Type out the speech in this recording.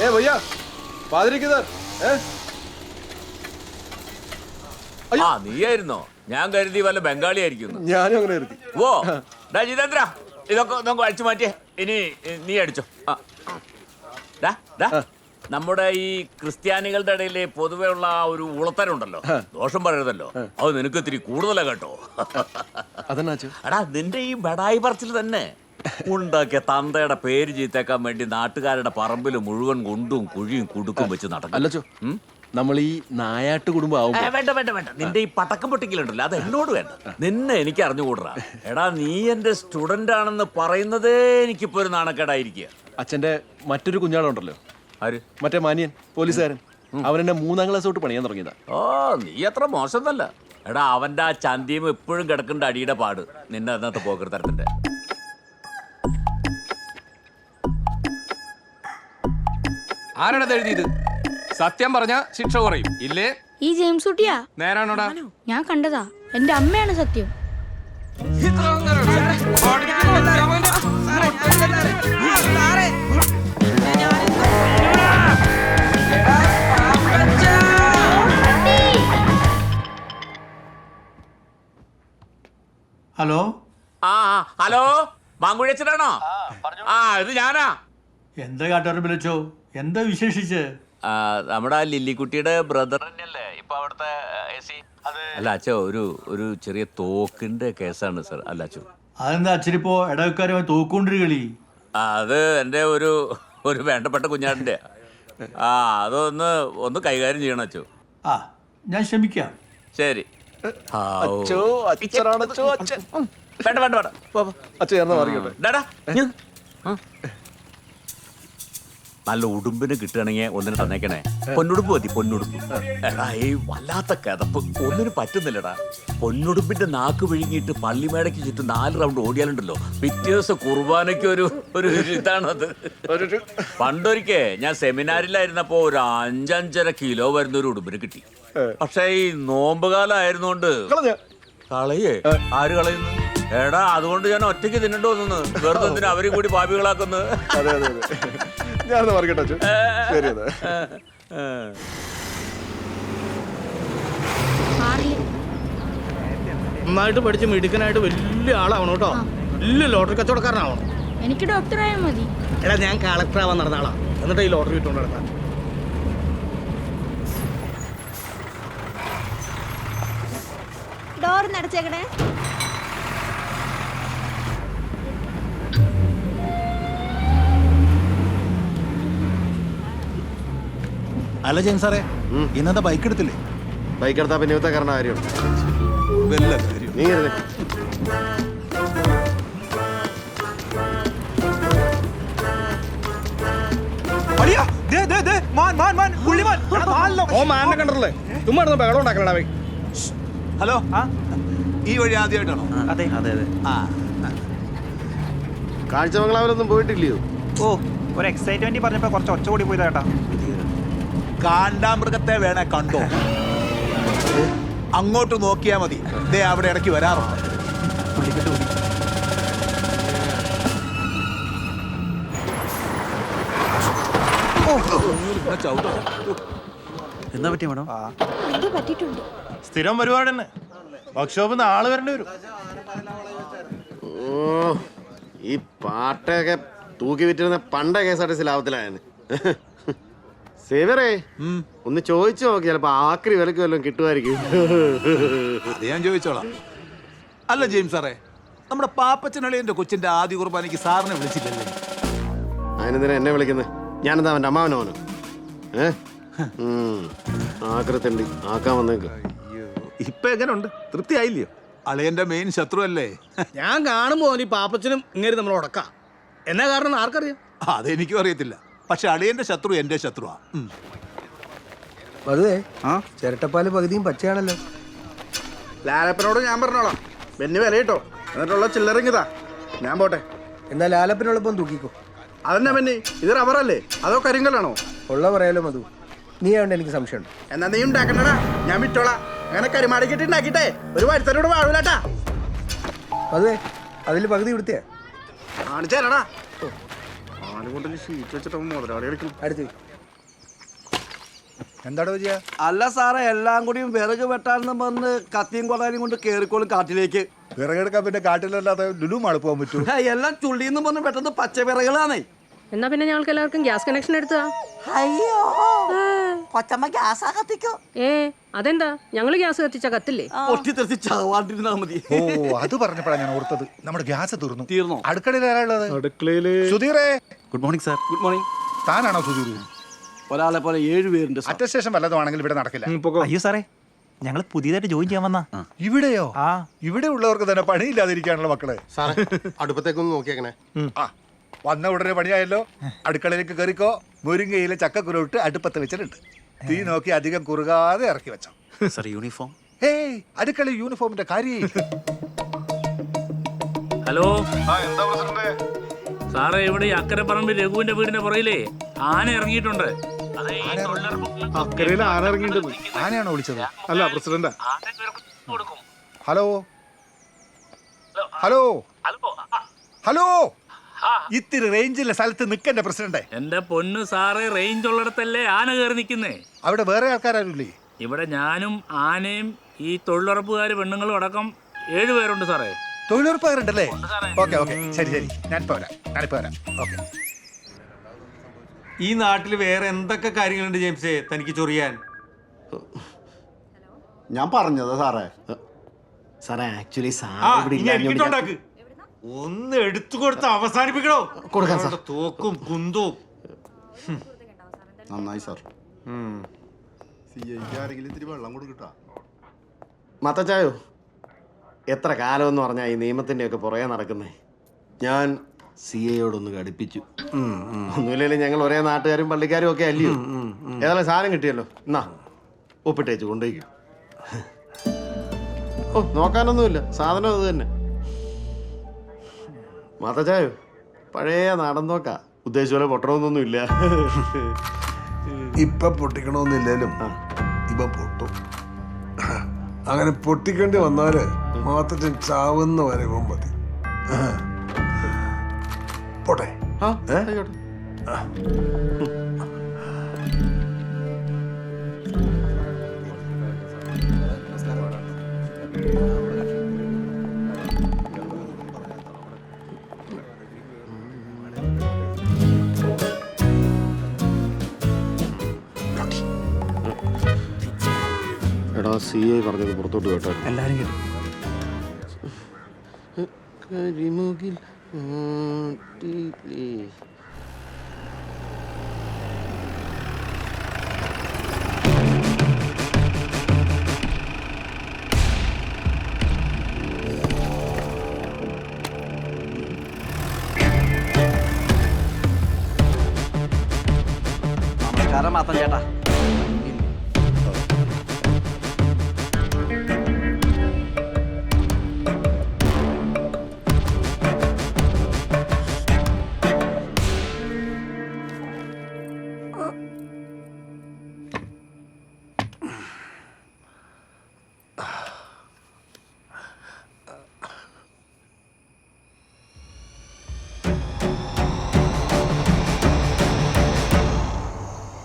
ഏ ഭയ്യ പാതിരിക്കുന്നർ ഏ? ആ നീയായിരുന്നോ? ഞാൻ കരുതി വല്ല ബംഗാളി ആയിരിക്കുന്നു ഞാനും അങ്ങനെ കരുതി. ഓ ഡാ ജിതേന്ദ്ര ഇതൊക്കെ നമുക്ക് അടിച്ചു മാറ്റിയേ. ഇനി നീ അടിച്ചോ. ആ. ഡാ, ഡാ, നമ്മുടെ ഈ ക്രിസ്ത്യാനികളുടെ ഇടയിൽ പൊതുവെ ഉള്ള ആ ഒരു ഉളത്തരം ഉണ്ടല്ലോ ദോഷം പറയരുതല്ലോ. അത് നിനക്ക് ഇത്തിരി കൂടുതലാ കേട്ടോ. അതെന്നാച്ചു എടാ നിന്റെ ഈ ബടായി പറച്ചിൽ തന്നെ. ഉണ്ടാക്കിയ തന്തയുടെ പേര് ചീത്തേക്കാൻ വേണ്ടി നാട്ടുകാരുടെ പറമ്പിൽ മുഴുവൻ കൊണ്ടും കുഴിയും കുടുക്കും വെച്ച് നടക്കും. അല്ലച്ചോ? നമ്മൾ ഈ നായാട്ട് കുടുംബം ഏ, ആവുമ്പോ വേണ്ട വേണ്ട വേണ്ട. നിന്റെ ഈ പടക്കം പൊട്ടിക്കലുണ്ടല്ലോ അത് എന്നോട് വേണ്ട. നിന്നെ എനിക്ക് അറിഞ്ഞുകൂടാ. എടാ നീ എന്റെ സ്റ്റുഡന്റ് ആണെന്ന് പറയുന്നതേ എനിക്കിപ്പോ ഒരു നാണക്കേടായിരിക്കുക. അച്ഛന്റെ മറ്റൊരു കുഞ്ഞാളുണ്ടല്ലോ. ആര്? മറ്റേ മാനിയൻ പോലീസുകാരൻ. അവൻ എന്നെ മൂന്നാം ക്ലാസ് തൊട്ട് പണിയാൻ തുടങ്ങിയതാ. ഓ നീ അത്ര മോശമൊന്നല്ല എടാ അവന്റെ ആ ചന്തിയും എപ്പോഴും കിടക്കേണ്ട അടിയുടെ പാട്. നിന്നെ അതിനകത്ത് പോക്കൃതരത്തിന്റെ ആരാണത് എഴുതിയത്? സത്യം പറഞ്ഞ ശിക്ഷ കുറയും. ഇല്ലേ? ഈ ജെയിംസ് കുട്ടിയാ? നേരാണോടാ? ഞാൻ കണ്ടതാ. എന്റെ അമ്മയാണ് സത്യം. ഹലോ? ആ ഹലോ? മാങ്കുഴിയച്ചനാണോ? ആ ഇത് ഞാനാ. എന്താ കാട്ടുകാരൻ വിളിച്ചോ? എന്താ വിശേഷിച്ച്? നമ്മുടെ ആ ലില്ലിക്കുട്ടിയുടെ ബ്രദർ തന്നെയല്ലേ? ഇപ്പൊ അവിടുത്തെ അല്ല അച്ഛ ഒരു ഒരു ചെറിയ തോക്കിന്റെ കേസാണ് സർ. അല്ല അച്ഛൻ അതെന്താ അച്ഛനിപ്പോ ഇടവക്കാരുമായി തോക്കൊണ്ടൊരു കളി? അത് എന്റെ ഒരു ഒരു വേണ്ടപ്പെട്ട കുഞ്ഞാടിന്റെ ആ അതൊന്ന് ഒന്ന് കൈകാര്യം ചെയ്യണം അച്ചു ആ ഞാൻ ശ്രമിക്കാം ശരി. അച്ചോ അച്ഛൻ വേണ്ട വേണ്ട വേണ്ട. അച്ഛൻ ഞാൻ ഡാടാ. നല്ല ഉടുമ്പിന് കിട്ടുകയാണെങ്കിൽ ഒന്നിനെ തന്നേക്കണേ. പൊന്നുടുപ്പ് മതി പൊന്നുടുപ്പ്. എടാ ഈ വല്ലാത്ത കഥപ്പ് ഒന്നിനും പറ്റുന്നില്ലടാ. പൊന്നുടുപ്പിന്റെ നാക്ക് വിഴുങ്ങിയിട്ട് പള്ളിമേടയ്ക്ക് ചുറ്റും നാല് റൗണ്ട് ഓടിയാലുണ്ടല്ലോ. പിറ്റേ ദിവസം കുർബാനയ്ക്ക് ഒരു ഒരു ഇതാണത് പണ്ടൊരിക്കേ ഞാൻ സെമിനാറിലായിരുന്നപ്പോ ഒരു അഞ്ചഞ്ചര കിലോ വരുന്ന ഒരു ഉടുമ്പിന് കിട്ടി. പക്ഷേ ഈ നോമ്പ് കാലം ആയിരുന്നോണ്ട് കളയേ ആര് കളയുന്നു? എടാ അതുകൊണ്ട് ഞാൻ ഒറ്റയ്ക്ക് തിന്നിട്ട് വന്നു വെറുതെ അവരും കൂടി പാപികളാക്കുന്നു അതെ അതെ. ഞാൻ മാറിക്കട്ടെ അച്ഛൻ. ശരി അതെ നന്നായിട്ട് പഠിച്ച് മിടുക്കനായിട്ട് വലിയ ആളാവണം കേട്ടോ. വലിയ ലോട്ടറി കച്ചവടക്കാരനാവണം. എനിക്ക് ഡോക്ടറായാൽ മതി. എടാ ഞാൻ കളക്ടർ ആവാൻ നടന്ന ആളാ. എന്നിട്ട് ഈ ലോട്ടറി ഇട്ടുകൊണ്ട് നടക്കാൻ. ഡോർ നടച്ചേക്കണേ അല്ല ജെയിംസ് സാറേ ഇന്നത്തെ ബൈക്ക് എടുത്തില്ലേ? ബൈക്ക് എടുത്താ പിന്നെ ഇവത്തെ കാരണം കാര്യമുണ്ട് കാര്യം. നീ ഇരുന്നേ. ഓ മാനെ കണ്ടല്ലേ ചുമ്മാ ഇരുന്ന് ബഹളം ഉണ്ടാക്കണടാ ബൈ ഹലോ ഈ വഴി ആദ്യമായിട്ടാണോ? അതെ അതെ അതെ. ആ കാഴ്ചമംഗലാവിലൊന്നും പോയിട്ടില്ലയോ? ഓ ഒരു എക്സൈറ്റ്മെന്റ് പറഞ്ഞപ്പോ കുറച്ച് ഒച്ച കൂടി പോയതാ കേട്ടാ. കാണ്ടാമൃഗത്തെ വേണേ കണ്ടോ? അങ്ങോട്ട് നോക്കിയാ മതി. ദേ അവിടെ ഇടയ്ക്ക് വരാറുണ്ട്. എന്താ പറ്റിയ മേഡം? എന്തോ പറ്റിയിട്ടുണ്ട്. സ്ഥിരം പരിപാടി തന്നെ വർക്ക്ഷോപ്പിൽ നിന്ന് ആൾ വരേണ്ടി വരും. ഓ ഈ പാട്ടൊക്കെ തൂക്കി വിറ്റിരുന്ന പണ്ട K S R T C ലാഭത്തിലായെന്ന് സേവറേ ഒന്ന് ചോദിച്ചു നോക്കി ചിലപ്പോ ആക്രി വിലക്ക് വല്ലതും കിട്ടുമായിരിക്കും. അത് ഞാൻ ചോദിച്ചോളാം. അല്ല ജെയിംസ് സാറേ നമ്മുടെ പാപ്പച്ചനളിയന്റെ കൊച്ചിന്റെ ആദ്യ കുർബാനയ്ക്ക് സാറിനെ വിളിച്ചില്ലല്ലേ? അതിനെന്തിനാ എന്നെ വിളിക്കുന്നത് ഞാനെന്താ അവന്റെ അമ്മാവനോനോ ഏ? ഉം. ആക്രത്തുണ്ട് ആക്കാൻ വന്നേക്ക്. ഇപ്പൊ എങ്ങനെയുണ്ട് തൃപ്തിയായില്ലയോ? അളിയന്റെ മെയിൻ ശത്രു അല്ലേ ഞാൻ കാണുമ്പോ ഈ പാപ്പച്ചനും ഇങ്ങനെ നമ്മൾ ഉടക്കാം. എന്നാ കാരണം ആർക്കറിയാം? അതെനിക്കും അറിയത്തില്ല. പക്ഷെ അളിയന്റെ ശത്രു എന്റെ ശത്രുവാ. ഉം. ആ? ചിരട്ടപ്പാൽ പകുതിയും പച്ചയാണല്ലോ. ലാലപ്പനോട് ഞാൻ പറഞ്ഞോളാം. ബെന്നി വില കിട്ടോ എന്നിട്ടുള്ള ചില്ലറിങ്ങിതാ ഞാൻ പോട്ടെ. എന്നാൽ ലാലപ്പിനോടൊപ്പം തൂക്കിക്കോ. അതെന്നാ ബെന്നി ഇത് റബ്ബറല്ലേ? അതോ കരിങ്കലാണോ ഉള്ള പറയാലോ മധു. നീ ആവണ്ട എനിക്ക് സംശയമുണ്ട്. എന്നാ നീ ഉണ്ടാക്കണ്ടടാ. ഞാൻ വിറ്റോളാം. അങ്ങനെ കരിമാടിക്കിട്ട് ഉണ്ടാക്കിട്ടെ ഒരു വരുത്തനോട് വാഴൂലട്ടാ. അതെ അതിൽ പകുതി കൊടുത്തേ. കാണിച്ചേരടാ. എന്താടോ അല്ല സാറേ എല്ലാം കൂടി വിറക് വെട്ടാന്ന് വന്ന് കത്തിയും കൊടാനും കൊണ്ട് കേറിക്കോളും കാട്ടിലേക്ക്. വിറകെടുക്കാൻ പിന്നെ കാട്ടിലല്ലാതെ ലുലു മാൾ പോകാൻ പറ്റൂ എല്ലാം ചുള്ളിന്ന് പറഞ്ഞ് പെട്ടെന്ന് പച്ച വിറകളാണേ എന്നാ പിന്നെ ഞങ്ങൾക്ക് എല്ലാവർക്കും ഗ്യാസ് കണക്ഷൻ എടുത്താ അയ്യോ. കൊച്ചമ്മ ഗ്യാസാ കത്തിക്കോ. ഏ അതെന്താ? ഞങ്ങൾ ഗ്യാസ് കത്തിച്ച കത്തില്ലേ? ചാവാണ്ടിരുന്നാ മതി. ഓ അത് പറഞ്ഞപ്പോഴാ ഞാൻ ഓർത്തത്. നമ്മുടെ ഗ്യാസ് തീർന്നു. തീർന്നോ? അടുക്കളയിൽ ആരാളുള്ളത് അടുക്കളയിൽ സുധീറേ. Good morning sir good morning താനാണോ Sudheer ഒരാളെ പോലെ ഏഴ് പേരുണ്ട് സാർ. അറ്റസ്റ്റേഷൻ വല്ലതുമാണെങ്കിൽ ഇവിടെ നടക്കില്ല. അയ്യോ സാറേ ഞങ്ങൾ പുതിയതായിട്ട് ജോയിൻ ചെയ്യാൻ വന്നാ. ഇവിടെയോ? ആ. ഇവിടെ ഉള്ളവർക്ക് തന്നെ പണിയില്ലാതിരിക്കാനുള്ള മക്കളെ. സാറേ അടുപ്പത്തേക്കൊന്ന് നോക്കിയേക്കണേ. ആ വന്ന ഉടനെ പണിയായല്ലോ. അടുക്കളയിലേക്ക് കയറിക്കോ മുരിങ്ങയിലെ ചക്കക്കുരുട്ട് അടുപ്പത്ത് വെച്ചിട്ടുണ്ട്. തീ നോക്കി അധികം കുറുകാതെ ഇറക്കി വെച്ചോ. സർ യൂണിഫോം ഏയ് അടുക്കള യൂണിഫോമിന്റെ കാര്യം ഹലോ. സാറേ ഇവിടെ ഈ അക്കരപ്പറമ്പിൽ രഘുവിന്റെ വീടിന്റെ പുറയിലേ ആന ഇറങ്ങിയിട്ടുണ്ട്. അക്കരയിൽ ആന ഇറങ്ങിയിട്ടുണ്ട്. ആനയാണോ വിളിച്ചത്? അല്ല പ്രസിഡന്റ്. ഹലോ. Hello hello. ഇത്തിരി റേഞ്ചിലെ സ്ഥലത്ത് നിൽക്കണ്ട പ്രസിഡന്റ് എന്റെ പൊന്നു സാറേ റേഞ്ച് ഉള്ളിടത്തല്ലേ ആന കയറി നിൽക്കുന്നേ? അവിടെ വേറെ ആൾക്കാരല്ലേ ഇവിടെ ഞാനും ആനയും ഈ തൊഴിലുറപ്പുകാർ പെണ്ണുങ്ങളും അടക്കം ഏഴുപേരുണ്ട് സാറേ. തൊഴിലുറപ്പുകാരുണ്ടല്ലേ? Okay okay. ശരി ശരി. ഞാൻ പോരാ. ഞാനിപ്പോ വരാം. ഓക്കെ. ഈ നാട്ടിൽ വേറെ എന്തൊക്കെ കാര്യങ്ങളുണ്ട് ജെയിംസേ തനിക്ക് ചൊറിയാൻ? ഞാൻ പറഞ്ഞതാ സാറേ. സാറേ ആക്ച്വലി സാറേ ഒന്ന് എടുത്തു കൊടുത്ത് അവസാനിപ്പിക്കണോ? കൊടുക്കാൻ സാർ. തോക്കും കുന്തവും. നന്നായി സാർ. മത്തച്ചായോ എത്ര കാലം എന്ന് പറഞ്ഞാൽ ഈ നിയമത്തിന്റെ ഒക്കെ പുറകെ നടക്കുന്നേ? ഞാൻ സി എയോടൊന്ന് ഘടിപ്പിച്ചു ഒന്നുമില്ലെങ്കിലും ഞങ്ങൾ ഒരേ നാട്ടുകാരും പള്ളിക്കാരും ഒക്കെ അല്ലയോ? ഏതായാലും സാധനം കിട്ടിയല്ലോ. എന്നാ ഒപ്പിട്ടേച്ച് കൊണ്ടുപോയിക്കും. ഓ നോക്കാനൊന്നുമില്ല. സാധനം അത് തന്നെ. മാത്തച്ചായോ പഴയ നാടൻ നോക്കാ ഉദ്ദേശിച്ച പോലെ പൊട്ടണമെന്നൊന്നും ഇല്ല. ഇപ്പൊ പൊട്ടിക്കണമെന്നില്ലേലും ഇപ്പൊ പൊട്ടും. അങ്ങനെ പൊട്ടിക്കേണ്ടി വന്നാൽ മാത്രം ചാവുന്ന വരെ മതി. പോട്ടെ. ആ സി ഐ പറഞ്ഞത് പുറത്തോട്ട് കേട്ടോ. എല്ലാവരും കേട്ടു. കരിമുകിൽ. നമസ്കാരം മാത്തൻ ചേട്ടാ. 안녕.